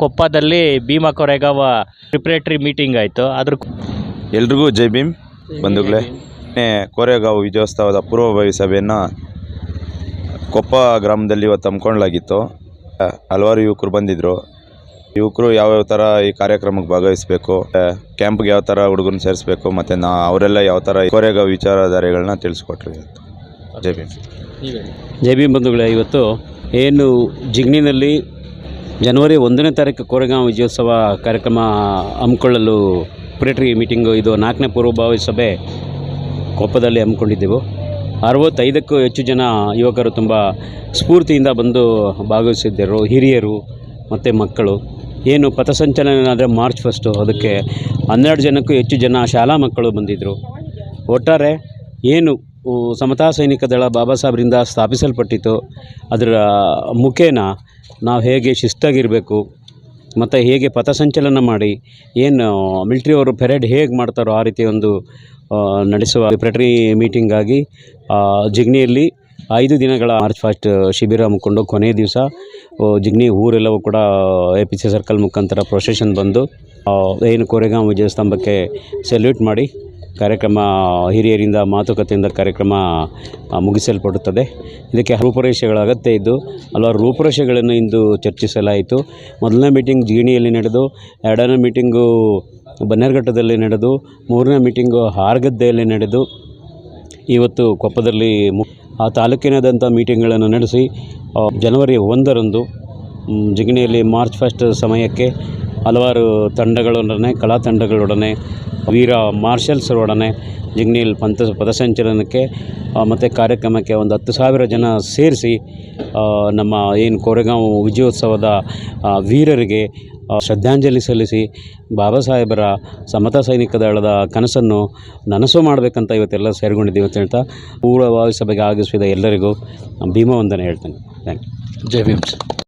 ಕೊಪ್ಪದಲ್ಲಿ Bhima Koregaon preparatory meeting ಆಯಿತು. ಅದ್ರ ಎಲ್ರಿಗೂ ಜೈ ಭೀಮ್. ಬಂಧುಗಳೇ ನಿನ್ನೆ ಕೋರೆಗಾಂವ್ ವಿಜಯೋತ್ಸವದ ಪೂರ್ವಭಾವಿ ಸಭೆಯನ್ನು ಕೊಪ್ಪ ಗ್ರಾಮದಲ್ಲಿ ಇವತ್ತು ಹಮ್ಮಿಕೊಳ್ಳಲಾಗಿತ್ತು. ಹಲವಾರು ಯುವಕರು ಬಂದಿದ್ದರು ಯುವಕರು ಯಾವ್ಯಾವ ಥರ ಈ ಕಾರ್ಯಕ್ರಮಕ್ಕೆ ಭಾಗವಹಿಸಬೇಕು ಕ್ಯಾಂಪ್ಗೆ ಯಾವ ಥರ ಹುಡುಗರನ್ನ ಸೇರಿಸ್ಬೇಕು ಮತ್ತು ನಾ ಅವರೆಲ್ಲ ಯಾವ ಥರ ಈ ಕೋರೆಗಾಂವ್ ವಿಚಾರಧಾರೆಗಳನ್ನ ತಿಳಿಸ್ಕೊಟ್ರಿ ಇವತ್ತು. ಜೈ ಭೀಮ್. ಜೈ ಭೀಮ್ ಬಂಧುಗಳೇ ಇವತ್ತು ಏನು ಜಿಗ್ನಿನಲ್ಲಿ ಜನವರಿ ಒಂದನೇ ತಾರೀಕು ಕೋರೆಗಾಂವ್ ವಿಜಯೋತ್ಸವ ಕಾರ್ಯಕ್ರಮ ಹಮ್ಮಿಕೊಳ್ಳಲು ಪ್ರೇಟರಿ ಮೀಟಿಂಗು ಇದು ನಾಲ್ಕನೇ ಪೂರ್ವಭಾವಿ ಸಭೆ ಕೊಪ್ಪದಲ್ಲಿ ಹಮ್ಮಿಕೊಂಡಿದ್ದೆವು. ಅರವತ್ತೈದಕ್ಕೂ ಹೆಚ್ಚು ಜನ ಯುವಕರು ತುಂಬ ಸ್ಫೂರ್ತಿಯಿಂದ ಬಂದು ಭಾಗವಹಿಸಿದ್ದರು. ಹಿರಿಯರು ಮತ್ತು ಮಕ್ಕಳು. ಏನು ಪಥಸಂಚಲನ ಏನಾದರೆ ಮಾರ್ಚ್ ಫಸ್ಟು ಅದಕ್ಕೆ ಹನ್ನೆರಡು ಜನಕ್ಕೂ ಹೆಚ್ಚು ಜನ ಶಾಲಾ ಮಕ್ಕಳು ಬಂದಿದ್ದರು ಒಟ್ಟಾರೆ ಏನು ಸಮತಾ ಸೈನಿಕ ದಳ ಬಾಬಾ ಸಾಹೇಬ್ರಿಂದ ಸ್ಥಾಪಿಸಲ್ಪಟ್ಟಿತ್ತು. ಅದರ ಮುಖೇನ ನಾವು ಹೇಗೆ ಶಿಸ್ತಾಗಿರಬೇಕು, ಮತ್ತು ಹೇಗೆ ಪಥಸಂಚಲನ ಮಾಡಿ, ಏನು ಮಿಲ್ಟ್ರಿಯವರು ಪೆರೇಡ್ ಹೇಗೆ ಮಾಡ್ತಾರೋ ಆ ರೀತಿ ಒಂದು ನಡೆಸುವ ಪ್ರಿಪ್ರೇಟರಿ ಮೀಟಿಂಗಾಗಿ ಜಿಗ್ನಿಯಲ್ಲಿ ಐದು ದಿನಗಳ ಮಾರ್ಚ್ ಫಾಸ್ಟ್ ಶಿಬಿರ ಮುಕ್ಕೊಂಡು ಕೊನೆಯ ದಿವಸ ಜಿಗ್ನಿ ಊರೆಲ್ಲವೂ ಕೂಡ ಎ ಪಿ ಸಿ ಸರ್ಕಲ್ ಮುಖಾಂತರ ಪ್ರೊಸೆಷನ್ ಬಂದು ಏನು ಕೋರೆಗಾಂವ್ ವಿಜಯ ಸ್ತಂಭಕ್ಕೆ ಸೆಲ್ಯೂಟ್ ಮಾಡಿ ಕಾರ್ಯಕ್ರಮ, ಹಿರಿಯರಿಂದ ಮಾತುಕತೆಯಿಂದ ಕಾರ್ಯಕ್ರಮ ಮುಗಿಸಲ್ಪಡುತ್ತದೆ. ಇದಕ್ಕೆ ರೂಪುರೇಷೆಗಳ ಅಗತ್ಯ ಇದ್ದು, ಹಲವಾರು ರೂಪುರೇಷೆಗಳನ್ನು ಇಂದು ಚರ್ಚಿಸಲಾಯಿತು. ಮೊದಲನೇ ಮೀಟಿಂಗ್ ಜಿಗಣಿಯಲ್ಲಿ ನಡೆದು, ಎರಡನೇ ಮೀಟಿಂಗು ಬನ್ನೇರ್ಘಟ್ಟದಲ್ಲಿ ನಡೆದು, ಮೂರನೇ ಮೀಟಿಂಗು ಹಾರಗದ್ದೆಯಲ್ಲಿ ನಡೆದು, ಇವತ್ತು ಕೊಪ್ಪದಲ್ಲಿ ಮು, ಆ ತಾಲೂಕಿನಾದಂಥ ಮೀಟಿಂಗ್ಗಳನ್ನು ನಡೆಸಿ ಜನವರಿ ಒಂದರಂದು ಜಿಗಣಿಯಲ್ಲಿ ಮಾರ್ಚ್ ಫಸ್ಟ್ ಸಮಯಕ್ಕೆ ಹಲವಾರು ತಂಡಗಳೊಡನೆ, ಕಲಾ ತಂಡಗಳೊಡನೆ, ವೀರ ಮಾರ್ಷಲ್ಸರೊಡನೆ ಜಿಗ್ನಿಲ್ ಪಂಥ ಪಥಸಂಚಲನಕ್ಕೆ ಮತ್ತು ಕಾರ್ಯಕ್ರಮಕ್ಕೆ ಒಂದು ಹತ್ತು ಸಾವಿರ ಜನ ಸೇರಿಸಿ ನಮ್ಮ ಏನು ಕೋರೆಗಾಂವ್ ವಿಜಯೋತ್ಸವದ ವೀರರಿಗೆ ಶ್ರದ್ಧಾಂಜಲಿ ಸಲ್ಲಿಸಿ, ಬಾಬಾ ಸಾಹೇಬರ ಸಮತಾ ಸೈನಿಕ ದಳದ ಕನಸನ್ನು ನನಸು ಮಾಡಬೇಕಂತ ಇವತ್ತೆಲ್ಲ ಸೇರಿಕೊಂಡಿದ್ದೀವಿ ಅಂತ ಹೇಳ್ತಾ ಪೂರ್ವ ಸಭೆಗೆ ಆಗಮಿಸಿದ ಎಲ್ಲರಿಗೂ ಭೀಮವಂದನೆ ಹೇಳ್ತೇನೆ. Thank you Jai Bhim